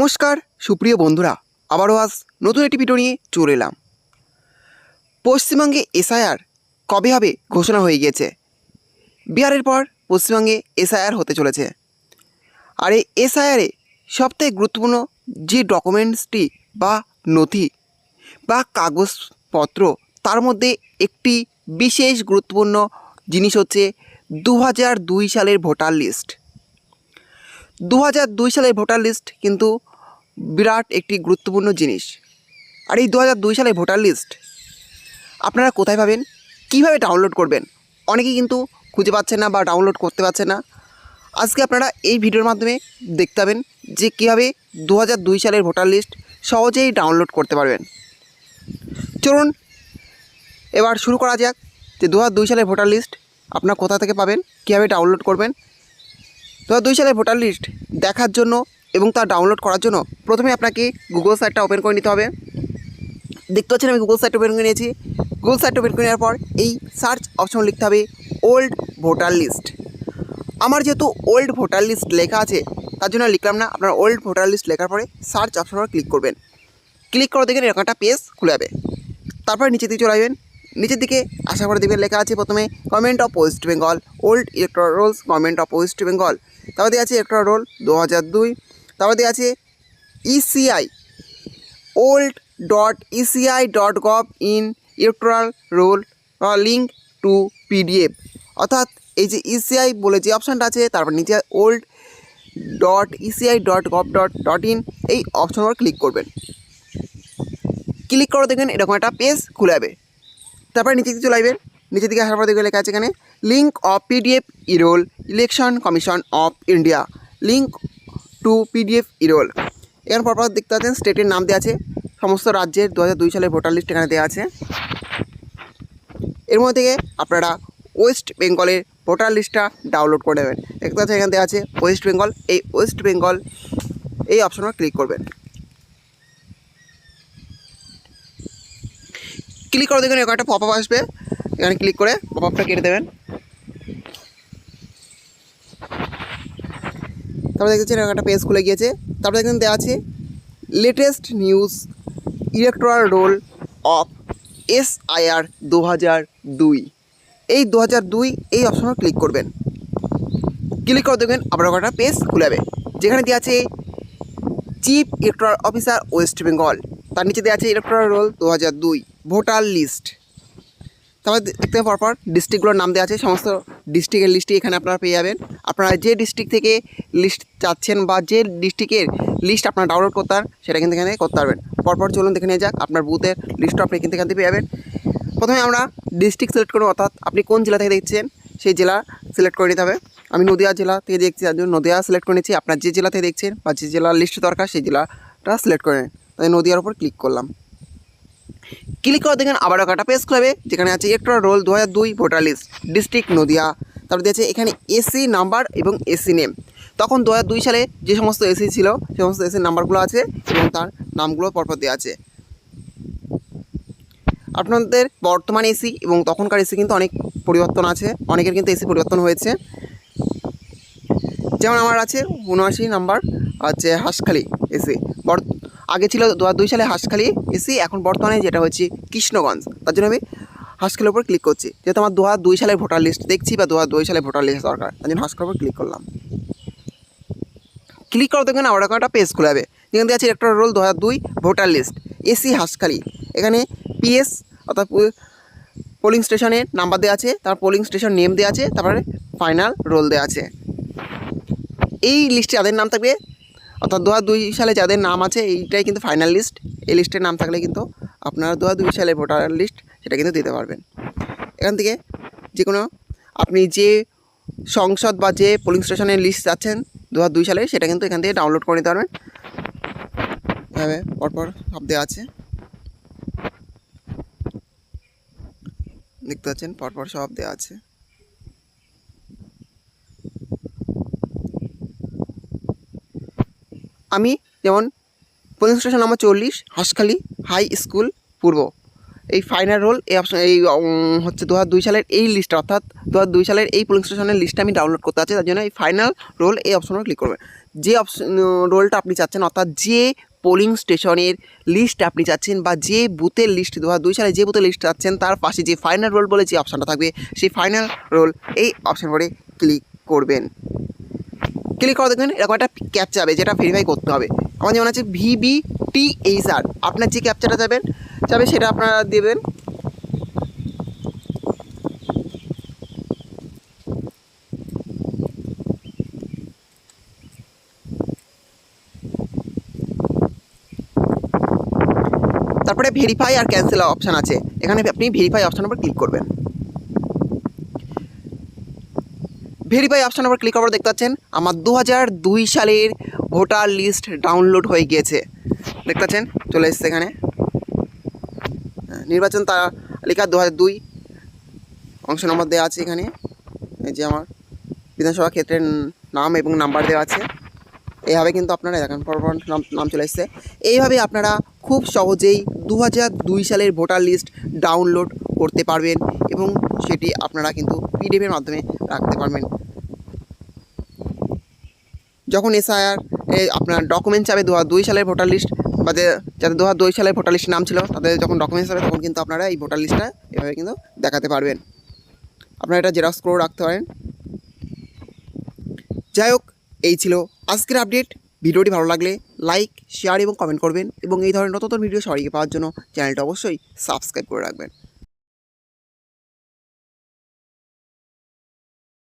নমস্কার, সুপ্রিয় বন্ধুরা, আবারও আজ নতুন একটি ভিডিও নিয়ে চলে এলাম। পশ্চিমবঙ্গে এসআইআর কবে হবে ঘোষণা হয়ে গিয়েছে। বিহারের পর পশ্চিমবঙ্গে এসআইআর হতে চলেছে। আর এই এসআইআরে সবথেকে গুরুত্বপূর্ণ যে ডকুমেন্টসটি বা নথি বা কাগজপত্র, তার মধ্যে একটি বিশেষ গুরুত্বপূর্ণ জিনিস হচ্ছে দু হাজার দুই সালের ভোটার লিস্ট। দু হাজার দুই সালের ভোটার লিস্ট কিন্তু বিরাট একটি গুরুত্বপূর্ণ জিনিস। আর এই দু সালের ভোটার লিস্ট, আপনারা কোথায় পাবেন? কীভাবে ডাউনলোড করবেন? অনেকেই কিন্তু খুঁজে পাচ্ছেন না বা ডাউনলোড করতে পারছে না। আজকে আপনারা এই ভিডিওর মাধ্যমে দেখতে পাবেন যে কীভাবে দু হাজার দুই সালের ভোটার লিস্ট সহজেই ডাউনলোড করতে পারবেন। চলুন, এবার শুরু করা যাক যে দু হাজার দুই সালের ভোটার লিস্ট আপনারা কোথা থেকে পাবেন, কীভাবে ডাউনলোড করবেন। দু হাজার দুই সালের ভোটার লিস্ট দেখার জন্য এবং তা ডাউনলোড করার জন্য প্রথমে আপনাকে গুগল সাইটটা ওপেন করে নিতে হবে। দেখতে পাচ্ছেন আমি গুগল সাইট ওপেন করে নিয়েছি। গুগল সাইট ওপেন করে নেওয়ার পর এই সার্চ অপশন লিখতে হবে ওল্ড ভোটার লিস্ট আমার যেহেতু ওল্ড ভোটার লিস্ট লেখা আছে, তার জন্য লিখলাম না। আপনার ওল্ড ভোটার লিস্ট লেখার পরে সার্চ অপশন ক্লিক করবেন। ক্লিক করে দেখেন এরকম একটা পেজ খুলে যাবে। তারপরে নিচের দিকে চলে আসবেন। নিচের দিকে আশা করে দেখবেন লেখা আছে প্রথমে government of West Bengal old electoral rolls government of West Bengal তারপর দিয়ে আছে ইলেকট্রাল রোল দু হাজার দুই। তারপর দিয়ে আছে E ECI old dot ECI dot gov in electoral roll link to PDF অর্থাৎ এই যে ইসিআই বলে যে অপশানটা আছে, তারপর নিচে old dot ECI dot gov dot dot in এই অপশন ক্লিক করবেন। ক্লিক করে দেখবেন এরকম একটা পেজ খুলে যাবে। তারপরে নিচে দিকে চলে আসবেন। নিচের দিকে আসার পর দেখবেন লেখা আছে এখানে link of PDF eroll election commission of India link to PDF eroll এখানে পরপর দেখতে পাচ্ছেন স্টেটের নাম দেওয়া আছে। সমস্ত রাজ্যের দু হাজার দুই সালের ভোটার লিস্ট এখানে দেওয়া আছে। এর মধ্যে থেকে আপনারা ওয়েস্ট বেঙ্গলের ভোটার লিস্টটা ডাউনলোড করে নেবেন। দেখতে পাচ্ছেন এখানে দেওয়া আছে ওয়েস্ট বেঙ্গল এই ওয়েস্ট বেঙ্গল এই অপশনে ক্লিক করবেন। ক্লিক করে দেখবেন এরকম একটা পপ আপ আসবে। এখানে ক্লিক করে পপ আপটা কেটে দেবেন। তারপরে দেখছেন এরকম একটা পেজ খুলে গিয়েছে। তারপরে দেখবেন দেওয়া আছে latest news electoral roll of S IR দু হাজার দুই। এই দু হাজার দুই এই অপশনে ক্লিক করবেন। ক্লিক করে দেখবেন আপনার একটা পেজ খুলে যাবে। যেখানে দেওয়া আছে chief electoral officer West Bengal তার নিচে দেওয়া আছে ইলেকট্রাল রোল দু হাজার দুই। ভোটার লিস্ট তারপর দেখতে পরপর ডিস্ট্রিক্টগুলোর নাম দেওয়া আছে, সমস্ত ডিস্ট্রিক্টের লিস্টই এখানে আপনারা পেয়ে যাবেন। আপনারা যে ডিস্ট্রিক্ট থেকে লিস্ট চাচ্ছেন বা যে ডিস্ট্রিক্টের লিস্ট আপনারা ডাউনলোড করতে পারেন, সেটা কিন্তু এখানে করতে পারবেন। পরপর চলুন দেখে নিয়ে যাক, আপনার বুথের লিস্টটা আপনি কিন্তু এখান থেকে পেয়ে যাবেন। প্রথমে আমরা ডিস্ট্রিক্ট সিলেক্ট করব, অর্থাৎ আপনি কোন জেলা থেকে দেখছেন, সেই জেলা সিলেক্ট করে নিতে হবে। আমি নদিয়া জেলা থেকে দেখছি, তার জন্য নদিয়া সিলেক্ট করে নিচ্ছি। আপনার যে জেলা থেকে দেখছেন বা যে জেলার লিস্ট দরকার, সেই জেলাটা সিলেক্ট করে নিন। তাই নদিয়ার উপর ক্লিক করলাম। ক্লিক করে দেখেন আবার একটা পেজ খুলবে, যেখানে আছে একটা রোল দু হাজার দুই ভোটার লিস্ট, ডিস্ট্রিক্ট নদিয়া। তারপর দিয়েছে এখানে এসি নাম্বার এবং এসি নেম। তখন দু দুই সালে যে সমস্ত এসি ছিল, সে সমস্ত এসির নাম্বারগুলো আছে এবং তার নামগুলো পরপর দেওয়া আছে। আপনাদের বর্তমান এসি এবং তখনকার এসি কিন্তু অনেক পরিবর্তন আছে, অনেকের কিন্তু এসি পরিবর্তন হয়েছে। যেমন আমার আছে উনআশি নাম্বার আছে হাঁসখালি এসি। আগে ছিল দু দুই সালে হাঁসখালি এসি, এখন বর্তমানে যেটা হচ্ছে কৃষ্ণগঞ্জ। তার জন্য আমি হাঁসখালির উপর ক্লিক করছি। যেহেতু আমার দু হাজার দুই সালের ভোটার লিস্ট দেখছি বা দু দুই সালের ভোটার লিস্ট দরকার, তার জন্য হাঁসখালির উপর ক্লিক করলাম। ক্লিক করার দেখবেন আবার একটা পেজ খুলে যাবে। যেখানে দেওয়া আছে একটা রোল দু দুই ভোটার লিস্ট এসি, হাঁসখালি। এখানে পিএস অর্থাৎ পোলিং স্টেশনের নাম্বার দেওয়া আছে, তার পোলিং স্টেশন নেম দেওয়া আছে, তারপরে ফাইনাল রোল দেওয়া আছে। এই লিস্টে যাদের নাম থাকবে অর্থাৎ দু দুই সালে যাদের নাম আছে, এইটাই কিন্তু ফাইনাল লিস্ট এই লিস্টের নাম থাকলে কিন্তু আপনারা দু দুই সালে ভোটার লিস্ট সেটা কিন্তু দিতে পারবেন। এখান থেকে যে কোনো আপনি যে সংসদ বা যে পোলিং স্টেশনের লিস্ট যাচ্ছেন দু হাজার দুই সালে সেটা কিন্তু এখান থেকে ডাউনলোড করে নিতে পারবেন। এভাবে পরপর সব দেওয়া আছে। দেখতে পাচ্ছেন, পরপর সব দেওয়া আছে। আমি যেমন পোলিং স্টেশন নম্বর চল্লিশ, হাঁসখালি হাই স্কুল পূর্ব। এই ফাইনাল রোল এই অপশন এই হচ্ছে দু দুই সালের এই লিস্ট অর্থাৎ দু দুই সালের এই পোলিং স্টেশনের লিস্টটা আমি ডাউনলোড করতে আছে তার জন্য এই ফাইনাল রোল এই অপশনে ক্লিক করবেন যে অপশন রোলটা আপনি চাচ্ছেন, অর্থাৎ যে পোলিং স্টেশনের লিস্ট আপনি চাচ্ছেন বা যে বুথের লিস্ট দু দুই সালে যে বুথের লিস্ট চাচ্ছেন, তার পাশে যে ফাইনাল রোল বলে যে অপশানটা থাকবে, সেই ফাইনাল রোল এই অপশান করে ক্লিক করবেন। ক্লিক করা দেখবেন, এরকম একটা ক্যাপচা যাবে, যেটা ভেরিফাই করতে হবে। আমার যেমন আছে ভিবি টি এইচ আর আপনার যে ক্যাপচাটা যাবেন, যাবে সেটা আপনারা দেবেন। তারপরে ভেরিফাই আর ক্যান্সেল অপশান আছে। এখানে আপনি ভেরিফাই অপশানের উপর ক্লিক করবেন। ভেরিফাই অপশান উপর ক্লিক করার দেখতে পাচ্ছেন আমার দু দুই সালের ভোটার লিস্ট ডাউনলোড হয়ে গিয়েছে। দেখতে পাচ্ছেন চলে এসছে এখানে। হ্যাঁ, নির্বাচন তালিকা দু হাজার দুই অংশ নম্বর দেওয়া আছে এখানে। এই যে আমার বিধানসভা ক্ষেত্রের নাম এবং নাম্বার দেওয়া আছে। এইভাবে কিন্তু আপনারা দেখেন পরপর নাম নাম চলে এসছে। এইভাবে আপনারা খুব সহজেই দু দুই সালের ভোটার লিস্ট ডাউনলোড করতে পারবেন এবং সেটি আপনারা কিন্তু পিডিএফের মাধ্যমে রাখতে পারবেন। যখন এসআইআর আপনার ডকুমেন্ট চাবে দু দুই সালের ভোটার লিস্ট বা যে, যাদের দু দুই সালের ভোটার লিস্টের নাম ছিল, তাদের যখন ডকুমেন্টস হবে তখন কিন্তু আপনারা এই ভোটার লিস্টটা এভাবে কিন্তু দেখাতে পারবেন। আপনারা এটা জেরক্স করেও রাখতে পারেন। যাই হোক, এই ছিল আজকের আপডেট ভিডিওটি ভালো লাগলে লাইক শেয়ার এবং কমেন্ট করবেন এবং এই ধরনের নতুন ভিডিও সবাইকে পাওয়ার জন্য চ্যানেলটা অবশ্যই সাবস্ক্রাইব করে রাখবেন।